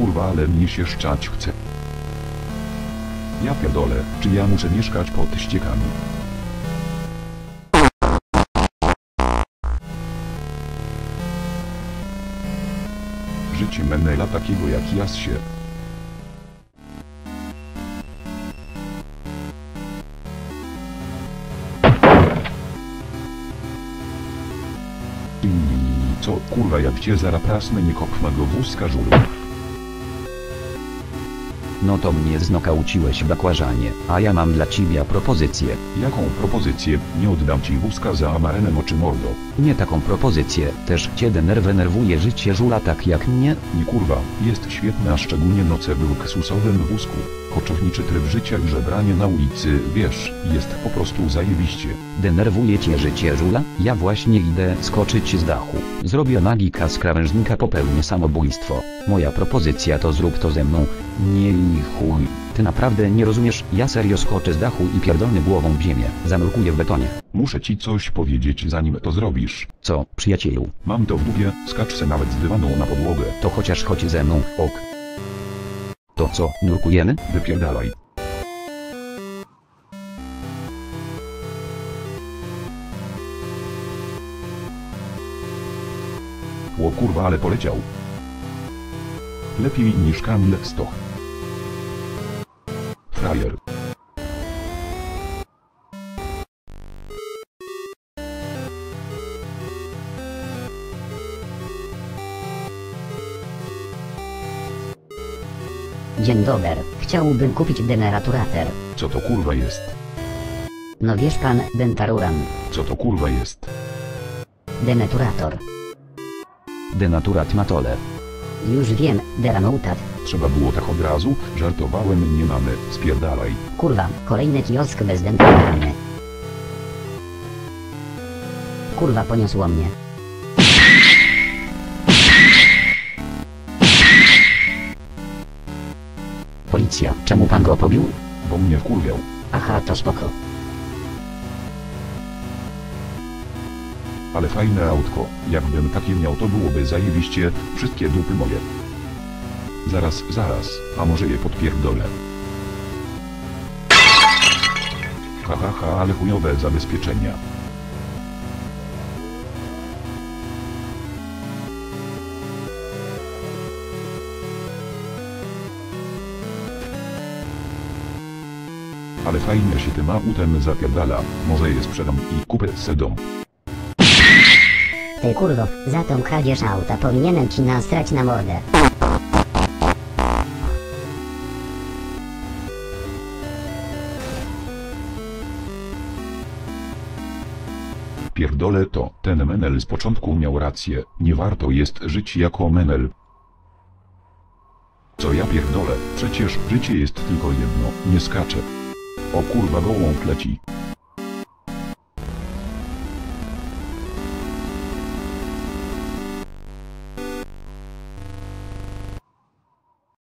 kurwa, ale mnie się szczać chce. Ja pierdolę, czy ja muszę mieszkać pod ściekami? Życie menela takiego jak ja się. I co kurwa jak cię zarapasnę nie kopma go wózka żulu. No to mnie znokauciłeś bakłażanie, a ja mam dla ciebie propozycję. Jaką propozycję? Nie oddam ci wózka za amarenem oczy mordo. Nie taką propozycję, też cię denerwę nerwuje życie żula tak jak mnie. Nie kurwa, jest świetna szczególnie noce w luksusowym wózku. Koczowniczy tryb życia i żebranie na ulicy, wiesz, jest po prostu zajebiście. Denerwuje cię życie żula? Ja właśnie idę skoczyć z dachu. Zrobię magika z krawężnika popełnię samobójstwo. Moja propozycja to zrób to ze mną. Nie i chuj. Ty naprawdę nie rozumiesz, ja serio skoczę z dachu i pierdolny głową w ziemię. Zanurkuję w betonie. Muszę ci coś powiedzieć zanim to zrobisz. Co, przyjacielu? Mam to w dupie, skacz se nawet z dywanu na podłogę. To chociaż chodź ze mną, ok. To co, nurkujemy? Wypierdalaj. O kurwa ale poleciał. Lepiej niż Kamil Stoch. Frajer. Dzień dobry, chciałbym kupić deneraturator. Co to kurwa jest? No wiesz pan, dentaruran. Co to kurwa jest? Denaturator. Denaturat matole. Już wiem, deranoutat. Trzeba było tak od razu? Żartowałem, nie mamy. Spierdalaj. Kurwa, kolejny kiosk bez denturany. Kurwa, poniosło mnie. Policja, czemu pan go pobił? Bo mnie wkurwiał. Aha, to spoko. Ale fajne autko. Jakbym takie miał to byłoby zajebiście, wszystkie dupy moje. Zaraz, zaraz, a może je podpierdolę. Ha ha ha, ale chujowe zabezpieczenia. Ale fajnie się tym autem zapierdala, może je sprzedam i kupę se dom. Ty kurwo, za tą kradzież auta powinienem ci nastrać na mordę. Pierdolę to, ten Menel z początku miał rację, nie warto jest żyć jako Menel. Co ja pierdolę, przecież życie jest tylko jedno, nie skacze. O kurwa gołąb leci.